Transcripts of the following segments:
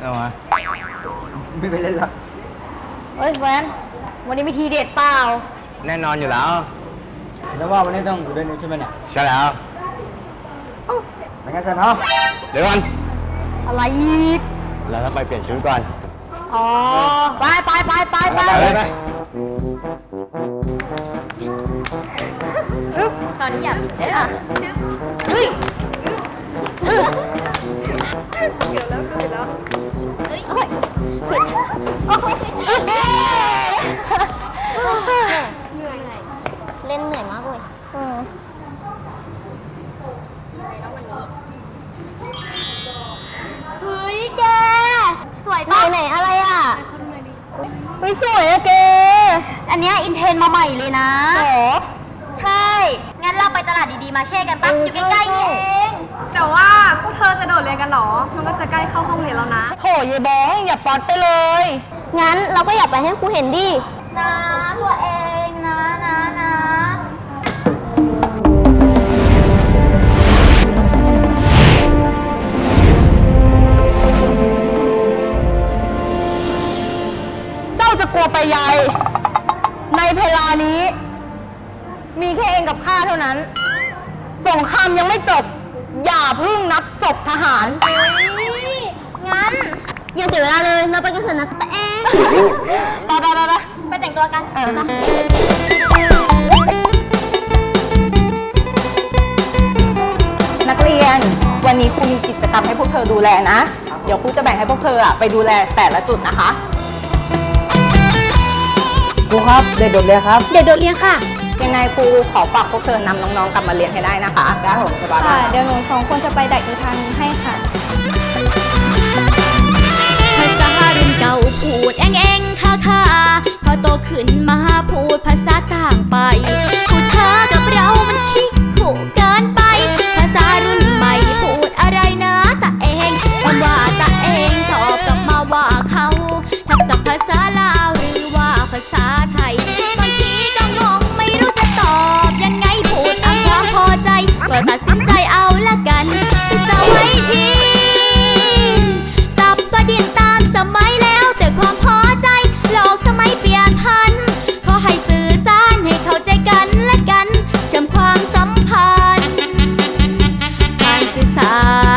เอามาไม่ไปเล่นหรอกเฮ้ยแวนวันนี้มีทีเด็ดเปล่า แน่นอนอยู่แล้ว แล้วว่าวันนี้ต้องอยู่ด้วยนี่ใช่ไหมเนี่ยใช่แล้วไปงั้นซะเนาะเดี๋ยวก่อนอะไรอีกเราต้องไปเปลี่ยนชุดก่อน อ๋อ ไปไปไปไปไปไปเลยไปตอนนี้อยากบิดได้ล่ะเฮ้ยเฮ้ยเกือบแล้ว เกือบแล้วเฮ้ยเฮ้ยเฮ้ยเหนื่อยเล่นเหนื่อยมากเลยอืมเฮ้ยแก สวยไหนไหนอะไรอะเฮ้ยสวยอะเกอันเนี้ยอินเทนมาใหม่เลยนะโหใช่ งั้นเราไปตลา ดดีๆมาเช่กันปะเอออยู่ใกล้ๆนี่ใช่เองแต่ว่าพวกเธอจะโดดเรียนกันเหรอ มันก็จะใกล้เข้าห้องเรียนแล้วนะ โถยายบองอย่าป๊อตไปเลย งั้นเราก็อย่าไปให้ครูเห็นดิ นะตัวเองนะนะนะเจ้าจะกลัวไปใหญ่ในเวลานี้ มีแค่เองกับข้าเท่านั้นส งครามยังไม่จบ อย่าเพิ่งนับศพทหาร งั้นอย่าเสียเวลาเลยเราไปกันเถอะนะตัวเองไปไปไปไปไปแต่งตัวกันเออไปนักเรียน วันนี้ครูมีกิจกรรมให้พวกเธอดูแลนะ เดี๋ยวครูจะแบ่งให้พวกเธออะไปดูแลแต่ละจุดนะคะ ครูครับเด็กโดดเรียนครับ เดี๋ยวโดดเรียนค่ะ ยังไงครูขอฝากพวกเธอนำน้องๆกลับมาเรียนให้ได้นะคะได้ผมสบายค่ะ เดี๋ยวหนูสองคนจะไปดักอีกทางให้ค่ะภาษารุ่นเก่าพูดเองเองค่ะค่ะพอโตขึ้นมาพูดภาษาต่างไป I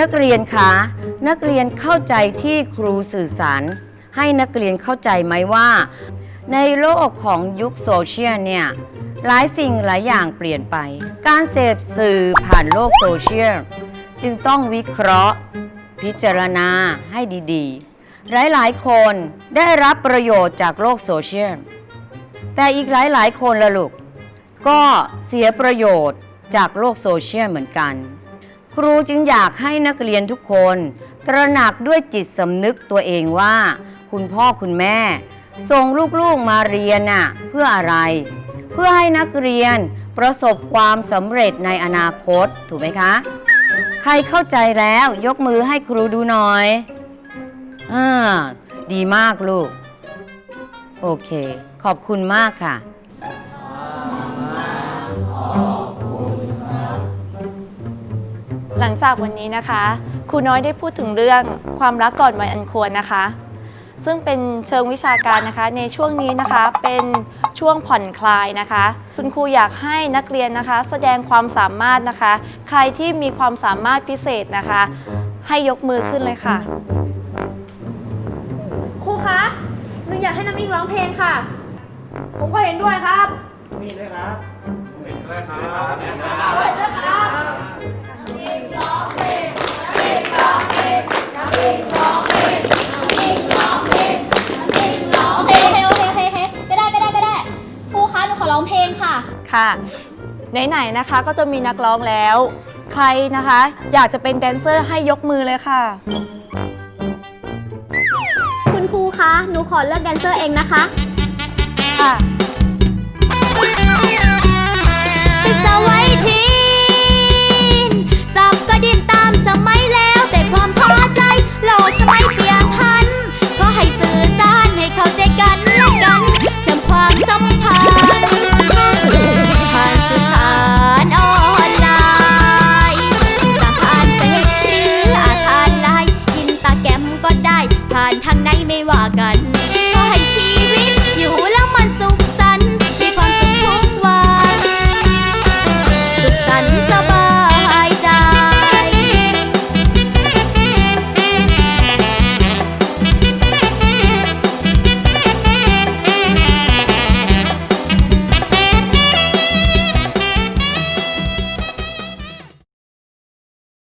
นักเรียนคะ นักเรียนเข้าใจที่ครูสื่อสาร ให้นักเรียนเข้าใจไหมว่า ในโลกของยุคโซเชียลเนี่ยหลายสิ่งหลายอย่างเปลี่ยนไป การเสพสื่อผ่านโลกโซเชียลจึงต้องวิเคราะห์ พิจารณาให้ดีๆ หลายๆ คนได้รับประโยชน์จากโลกโซเชียลแต่อีกหลายๆ คนละลูกก็เสียประโยชน์จากโลกโซเชียลเหมือนกัน ครูจึงอยากให้นักเรียนทุกคน ตระหนักด้วยจิตสำนึกตัวเองว่า คุณพ่อคุณแม่ ส่งลูกๆมาเรียนน่ะเพื่ออะไร เพื่อให้นักเรียนประสบความสำเร็จในอนาคตถูกไหมคะ ใครเข้าใจแล้วยกมือให้ครูดูหน่อยอ่าดีมากลูก โอเค ขอบคุณมากค่ะ หลังจากวันนี้นะคะครูน้อยได้พูดถึงเรื่องความรักก่อนวัยอันควรนะคะ ซึ่งเป็นเชิงวิชาการนะคะ ในช่วงนี้นะคะเป็นช่วงผ่อนคลายนะคะ คุณครูอยากให้นักเรียนนะคะ แสดงความสามารถนะคะ ใครที่มีความสามารถพิเศษนะคะ ให้ยกมือขึ้นเลยค่ะ ครูคะหนูอยากให้น้ำอิงร้องเพลงค่ะ ผมก็เห็นด้วยครับโอเค ค่ะ ไหนๆนะคะก็จะมีนักร้องแล้ว ใครนะคะ อยากจะเป็นแดนเซอร์ให้ยกมือเลยค่ะ คุณครูคะ หนูขอเลือกแดนเซอร์เองนะคะค่ะสวัยทีนสับก็ดินตามส